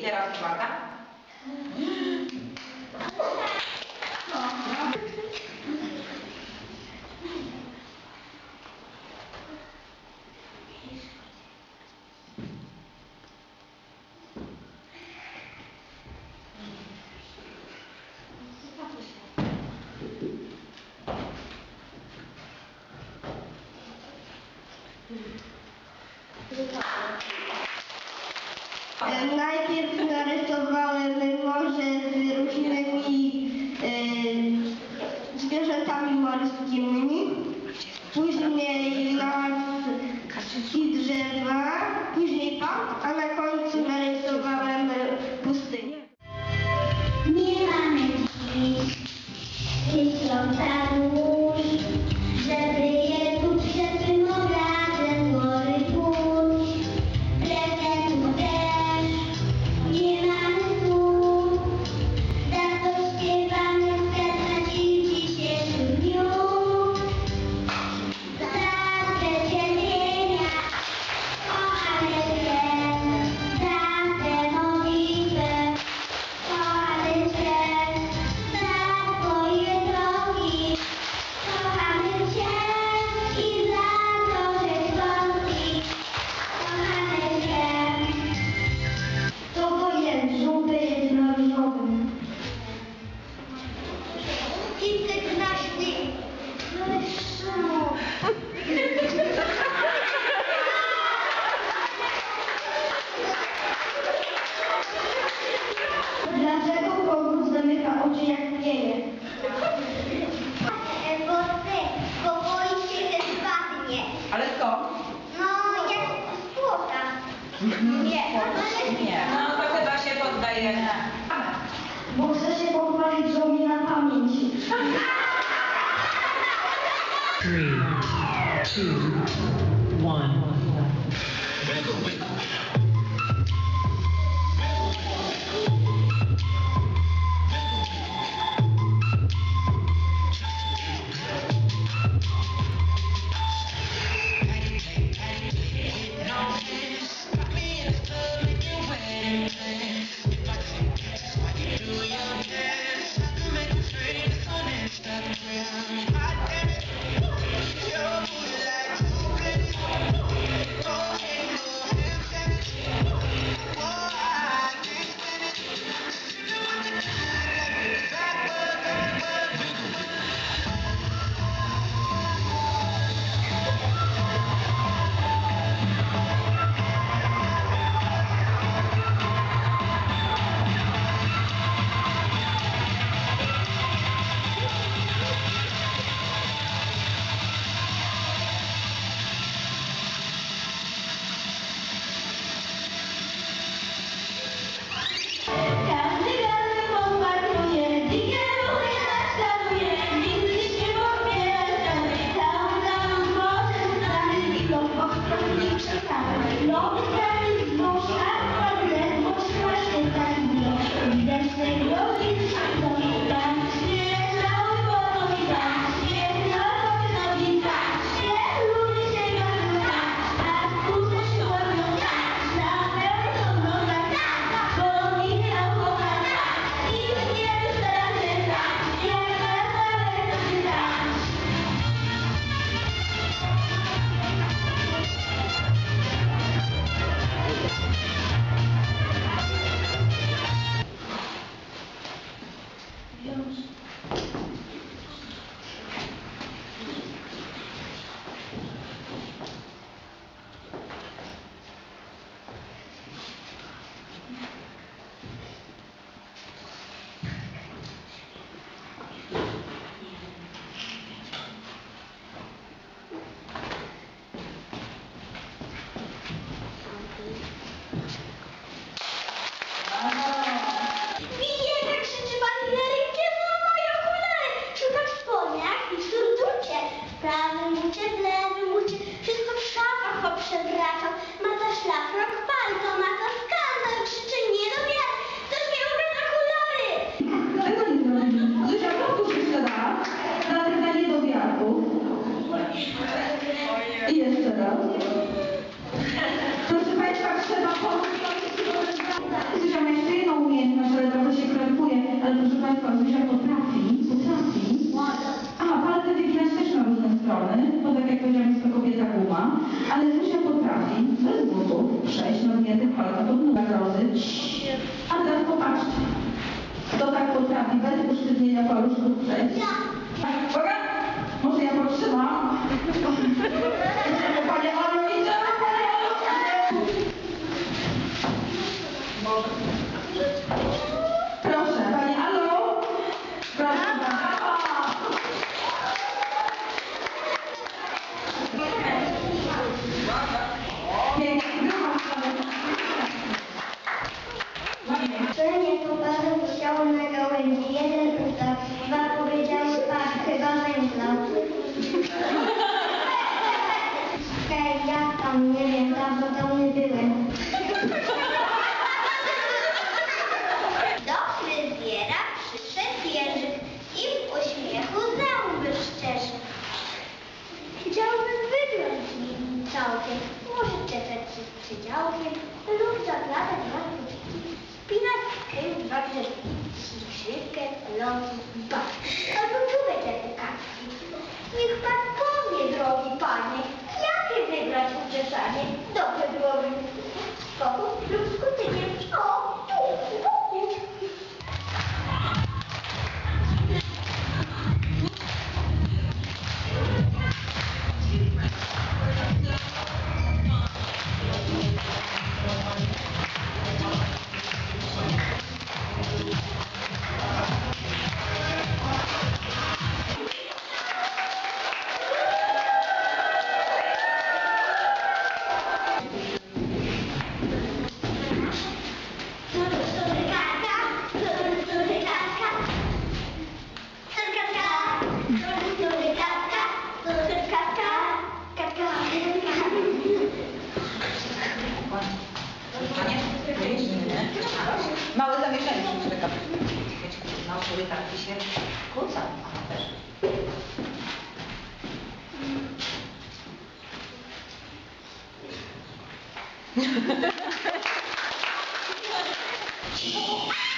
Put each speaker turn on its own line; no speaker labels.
I teraz uwaga.
E, Najpierw narysowałem morze z różnymi e, zwierzętami morskimi, później Dlaczego kogut zamyka oczy jak pieje?
Bo ty, bo boi się, że spadnie.
Ale skąd?
No, jak z płota. Nie, no
Nie. No to chyba się poddajemy.
Bo chce się pochwalić, że umie na pamięć.
Three, two, one.
Uwaga! Może ja potrzymam? Idziemy, panie Może. Proszę, pani Alo! Proszę, brawa! Pięknie,
na gałęzi. Jeden 到那边，到到那
边来。dzieciaki się kłócą.
Mm.